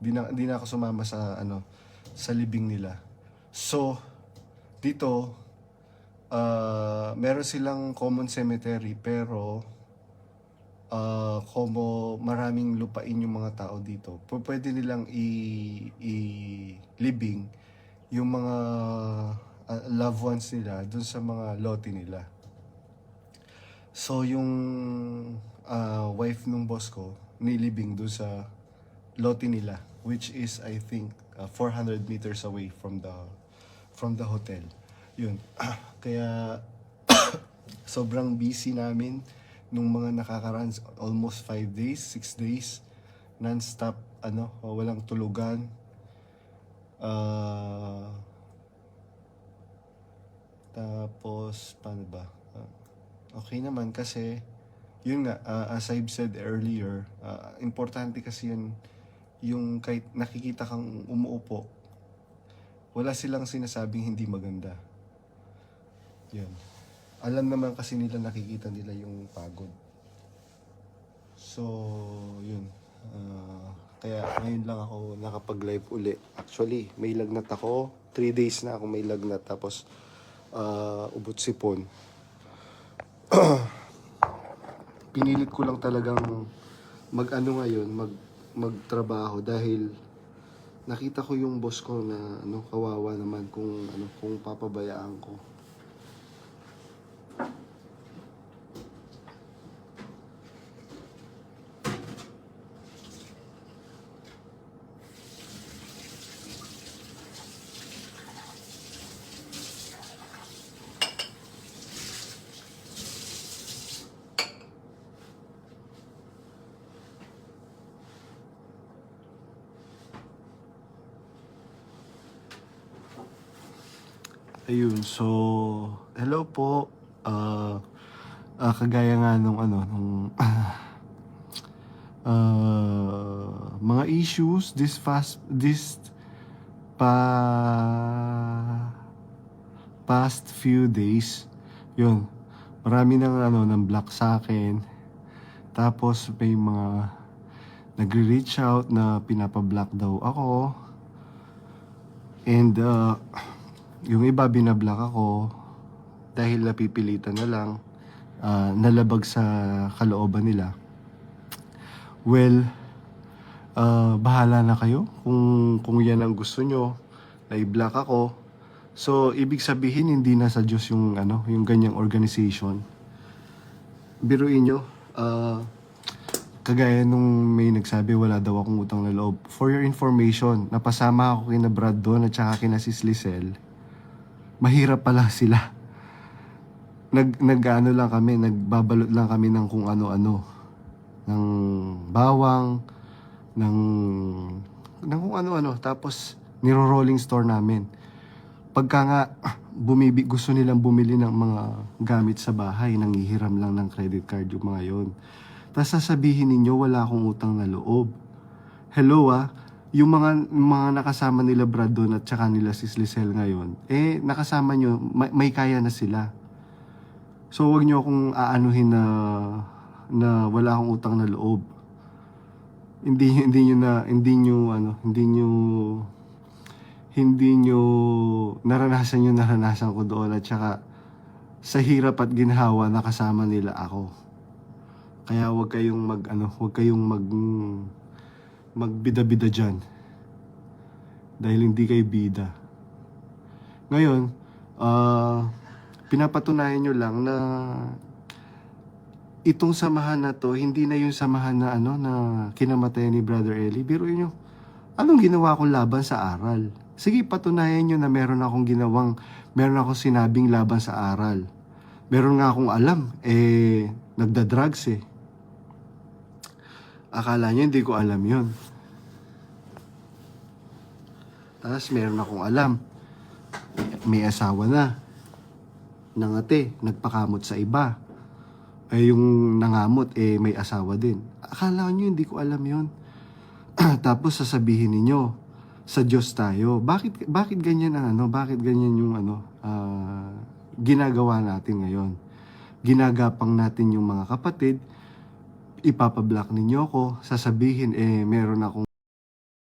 Di na, di na ako sumama sa ano sa libing nila. So, dito uh, meron silang common cemetery pero uh, como maraming lupain yung mga tao dito, pwede nilang i, i living yung mga uh, loved ones nila dun sa mga lote nila. So yung uh, wife nung boss ko nilibing dun sa lote nila which is I think uh, 400 meters away from the from the hotel. Yun. Kaya sobrang busy namin nung mga nakakaraan almost 5 days, 6 days non-stop ano, walang tulugan. Ah tapos paano ba? Ah, okay naman kasi yun nga ah, as I've said earlier, ah, importante kasi yun yung kahit nakikita kang umuupo, wala silang sinasabing hindi maganda. Yan. Alam naman kasi nila nakikita nila yung pagod. So, yun. Ah, kaya ngayon lang ako nakapag-live uli. Actually, may lagnat ako. Three days na ako may lagnat. Tapos, ah, ubot sipon. Pinilit ko lang talagang mag-ano ngayon, mag magtrabaho dahil nakita ko yung boss ko na ano kawawa naman kung ano kung papabayaan ko. Ayun, so hello po. Ah ah, kagaya nga nung ano nung ah, mga issues this fast this pa past few days. Yun. Marami nang ano nang block sa akin. Tapos may mga nagre-reach out na pinapa-block daw ako. And uh, yung iba binablock ako dahil napipilitan na lang ah, nalabag sa kalooban nila. Well, ah, bahala na kayo kung kung yan ang gusto nyo na i-block ako. So, ibig sabihin hindi na sa Diyos yung ano, yung ganyang organization. Biruin nyo, ah, kagaya nung may nagsabi wala daw akong utang na loob. For your information, napasama ako kina Brad doon at saka kina Sis Lisel mahirap pala sila. Nag nag-ano lang kami, nagbabalot lang kami ng kung ano-ano. Ng bawang, ng ng kung ano-ano. Tapos niro-rolling store namin. Pagka nga bumibi, gusto nilang bumili ng mga gamit sa bahay, nangihiram lang ng credit card yung mga yon. Tapos sasabihin ninyo wala akong utang na loob. Hello ah, yung mga mga nakasama nila Brad at saka nila Sis Lisel ngayon, eh nakasama nyo, may, may kaya na sila. So wag nyo akong aanuhin na na wala akong utang na loob. Hindi hindi nyo na hindi nyo ano, hindi nyo hindi nyo naranasan yung naranasan ko doon at saka sa hirap at ginhawa nakasama nila ako. Kaya wag kayong mag ano, wag kayong mag magbida-bida dyan. Dahil hindi kayo bida. Ngayon, ah pinapatunayan nyo lang na itong samahan na to, hindi na yung samahan na ano na kinamatay ni Brother Eli. Pero nyo, anong ginawa kong laban sa aral? Sige, patunayan nyo na meron akong ginawang, meron akong sinabing laban sa aral. Meron nga akong alam, eh, nagda-drugs eh. Akala nyo hindi ko alam yon. Tapos meron akong alam. May asawa na. Nangate, nagpakamot sa iba. Ay yung nangamot, eh may asawa din. Akala nyo hindi ko alam yon. Tapos sasabihin ninyo, sa Diyos tayo. Bakit bakit ganyan ang ano? Bakit ganyan yung ano ah, ginagawa natin ngayon? Ginagapang natin yung mga kapatid, ipapablock ninyo ako, sasabihin eh meron akong